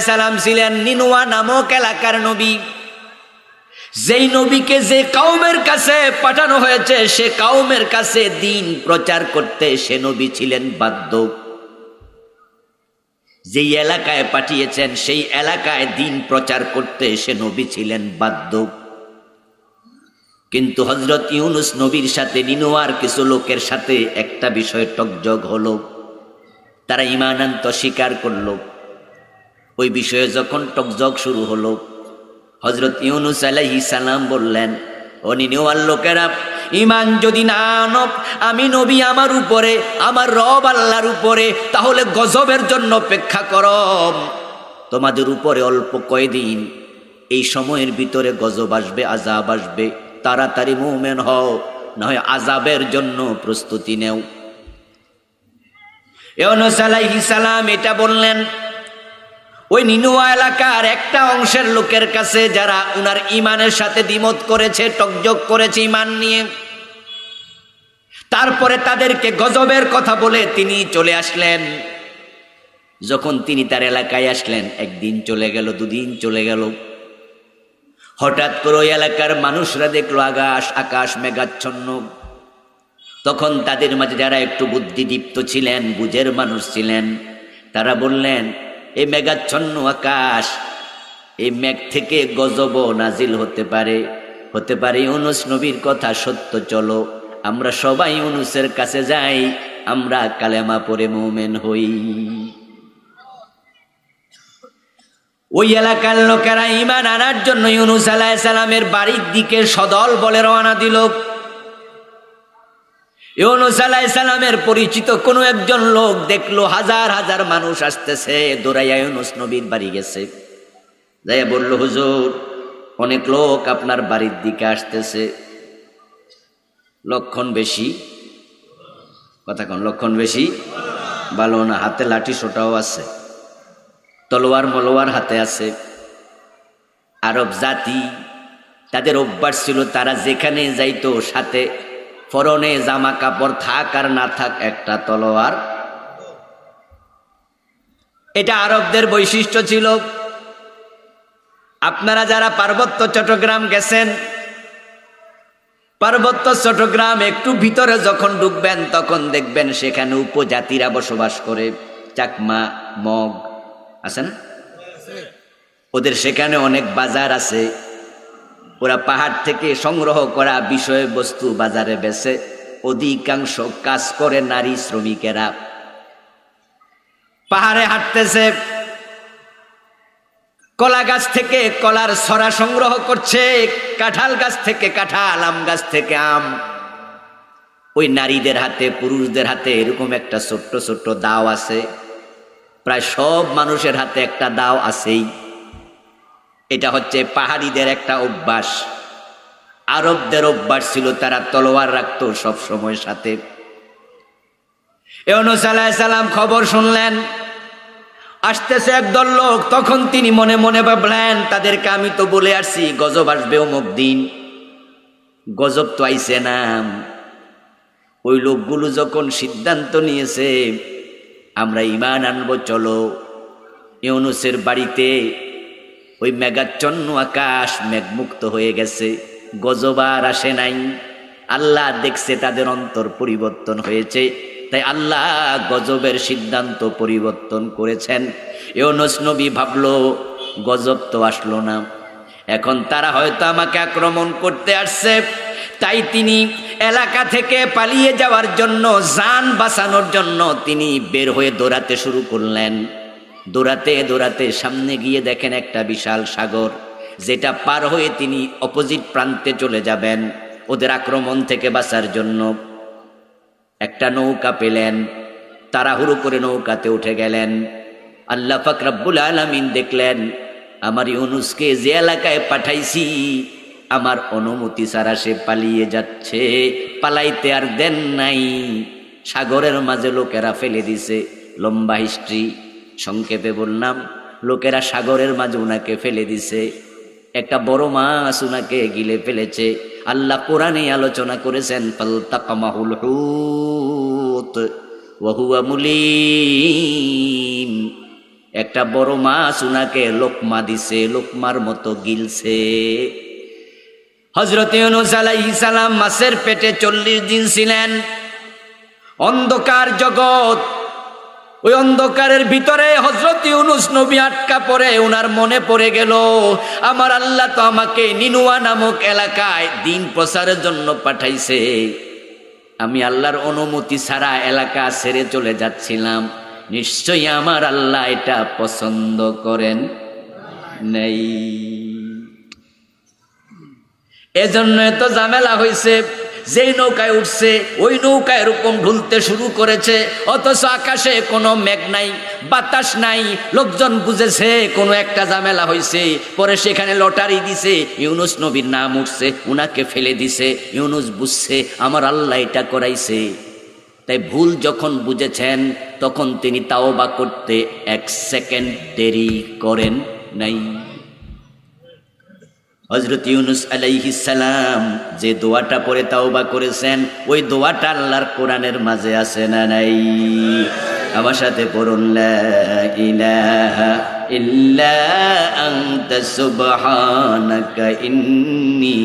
সালাম ছিলেন নিনুয়া নামক এলাকার নবী। যেই নবীকে যে কাউমের কাছে পাঠানো হয়েছে, সে কাউমের কাছে দিন প্রচার করতে সে নবী ছিলেন বাধ্য। যেই এলাকায় পাঠিয়েছেন, সেই এলাকায় দিন প্রচার করতে সে নবী ছিলেন বাধ্য। কিন্তু হজরত ইউনুস নবীর সাথে, নিনোয়ার কিছু লোকের সাথে একটা বিষয় টকজগ হলো। তারা ইমানান্ত স্বীকার করল। ওই বিষয়ে যখন টকজগ শুরু হলো হজরত ইউনুস আলাইহি সালাম বললেন, ও নিনোয়ার লোকেরা ইমান যদি না আনব আমি নবী আমার উপরে, আমার রব আল্লাহর উপরে, তাহলে গজবের জন্য অপেক্ষা করম। তোমাদের উপরে অল্প কয়দিন, এই সময়ের ভিতরে গজব আসবে আজাব আসবে, তাড়াতাড়ি মুভমেন্ট হও, নয় আজাবের জন্য প্রস্তুতি নেও। ইউনুস আলাইহিস সালাম এটা বললেন ওই নিনুয়া এলাকার একটা অংশের লোকের কাছে যারা উনার ইমানের সাথে দ্বিমত করেছে, টকজক করেছে ইমান নিয়ে। তারপরে তাদেরকে গজবের কথা বলে তিনি চলে আসলেন। যখন তিনি তার এলাকায় আসলেন, একদিন চলে গেল, দুদিন চলে গেল। হঠাৎ করে ওই এলাকার মানুষরা দেখল, আকাশ আকাশ মেঘাচ্ছন্ন। তখন তাদের মাঝে যারা একটু বুদ্ধিদীপ্ত ছিলেন, বুঝের মানুষ ছিলেন, তারা বললেন এই মেঘাচ্ছন্ন আকাশ এই মেঘ থেকে গজব নাজিল হতে পারে। হতে পারে অনুস নবীর কথা সত্য, চলো। আমরা সবাই অনুসের কাছে যাই, আমরা কালেমা পরে মোমেন হই। ওই এলাকার লোকেরা ইমান আনার জন্য ইউনুস আলাহ সালামের বাড়ির দিকে সদল বলে রওনা দিল। ইউনুস আলাহ সালামের পরিচিত কোনো একজন লোক দেখল হাজার হাজার মানুষ আসতেছে, দৌড়াইয়া ইউনুস নবীর বাড়ি গেছে। যাইয়া বলল, হুজুর, অনেক লোক আপনার বাড়ির দিকে আসতেছে। লক্ষণ বেশি? কথা কোন, লক্ষণ বেশি? ভালো না, হাতে লাঠি সোটাও আছে। তলোয়ার মলোয়ার হাতে আছে। আরব জাতি, তাদের অভ্যাস ছিল তারা যেখানে যাইতো, সাথে ফরনে জামা কাপড় থাক আর না থাক একটা তলোয়ার। এটা আরবদের বৈশিষ্ট্য ছিল। আপনারা যারা পার্বত্য চট্টগ্রাম গেছেন, পার্বত্য চট্টগ্রাম একটু ভিতরে যখন ঢুকবেন তখন দেখবেন সেখানে উপজাতিরা বসবাস করে। চাকমা, মগ, আছে না? ওদের সেখানে অনেক বাজার আছে। ওরা পাহাড় থেকে সংগ্রহ করা বিষয়বস্তু বাজারে বেছে অধিকাংশ কাজ করে নারী শ্রমিকেরা। পাহাড়ে হাঁটতেছে, কলা গাছ থেকে কলার সরা সংগ্রহ করছে, কাঁঠাল গাছ থেকে কাঁঠাল, আম গাছ থেকে আম। ওই নারীদের হাতে, পুরুষদের হাতে এরকম একটা ছোট্ট ছোট্ট দাও আছে। প্রায় সব মানুষের হাতে একটা দাও আছেই। এটা হচ্ছে পাহাড়িদের একটা অভ্যাস। আরবদের অভ্যাস ছিল তারা তলোয়ার রাখত সব সময় সাথে। সালাম খবর শুনলেন। আসতেছে একদল লোক, তখন তিনি মনে মনে ভাবলেন, তাদেরকে আমি তো বলে আসছি, গজব আসবে অমুক দিন। গজব তো আইসে না। ওই লোকগুলো যখন সিদ্ধান্ত নিয়েছে, আমরা ইমান আনব, চলো। ইউনুসের বাড়িতে ওই মেঘাচ্ছন্ন আকাশ মেঘমুক্ত হয়ে গেছে। গজবার আসে নাই। আল্লাহ দেখছে তাদের অন্তর পরিবর্তন হয়েছে। তাই আল্লাহ গজবের সিদ্ধান্ত পরিবর্তন করেছেন। ইউনুস নবী ভাবলো, গজব তো আসলো না। এখন তারা হয়তো আমাকে আক্রমণ করতে আসছে। তাই তিনি এলাকা থেকে পালিয়ে যাওয়ার জন্য, যান বাঁচানোর জন্য তিনি বের হয়ে দৌড়াতে শুরু করলেন। দৌড়াতে দৌড়াতে সামনে গিয়ে দেখেন একটা বিশাল সাগর, যেটা পার হয়ে তিনি অপোজিট প্রান্তে চলে যাবেন ওদের আক্রমণ থেকে বাঁচার জন্য। একটা নৌকা পেলেন, তাড়াহুড়ো করে নৌকাতে উঠে গেলেন। আল্লাহ ফাকরাবুল আলমিন দেখলেন, আমার ইউনুসকে যে এলাকায় পাঠাইছি, আমার অনুমতি ছাড়া সে পালিয়ে যাচ্ছে, পালাইতে আর দেন নাই। সাগরের মাঝে লোকেরা ফেলে দিছে, লম্বা হিস্ট্রি। সংক্ষেপে বললাম, লোকেরা সাগরের মাঝে উনাকে ফেলে দিছে। একটা বড় মাছ উনাকে গিলে ফেলেছে। আল্লাহ কোরআনে আলোচনা করেছেন, ফালতাকামাহুল হুত মুলিম। একটা বড় মাছ উনাকে লোকমা দিছে, লোকমার মতো গিলছে। হজরত ইউনুস মাছের পেটে চল্লিশ দিন ছিলেন। অন্ধকার জগৎ ওই অন্ধকারের ভিতরে হজরত ইউনুস নবী আটকা পড়ে ওনার মনে পড়ে গেল, আমার আল্লাহ তো আমাকে নিনুয়া নামক এলাকায় দিন প্রচারের জন্য পাঠাইছে। আমি আল্লাহর অনুমতি ছাড়া এলাকা ছেড়ে চলে যাচ্ছিলাম। নিশ্চয়ই আমার আল্লাহ এটা পছন্দ করেন নেই। এজন্য এত ঝামেলা হয়েছে যেই নৌকায় উঠছে, ওই নৌকা এরকম ঢুলতে শুরু করেছে। অথচ আকাশে কোনো মেঘ নাই, বাতাস নাই, লোকজন বুঝেছে কোনো একটা ঝামেলা হয়েছে পরে সেখানে লটারি দিছে, ইউনুস নবীর নাম উঠছে, উনাকে ফেলে দিছে। ইউনুস বুঝছে, আমার আল্লাহ এটা করাইছে। তাই ভুল যখন বুঝেছেন, তখন তিনি তাও বা করতে এক সেকেন্ড দেরি করেন নাই। হজরত ইউনুস সালাম যে দোয়াটা পরে তাওবা করেছেন, ওই দোয়াটা আল্লাহর কোরআনের মাঝে আছে না নাই? আমার সাথে পড়ুন ইলাহা ইল্লা আনতা সুবহানাকা ইন্নী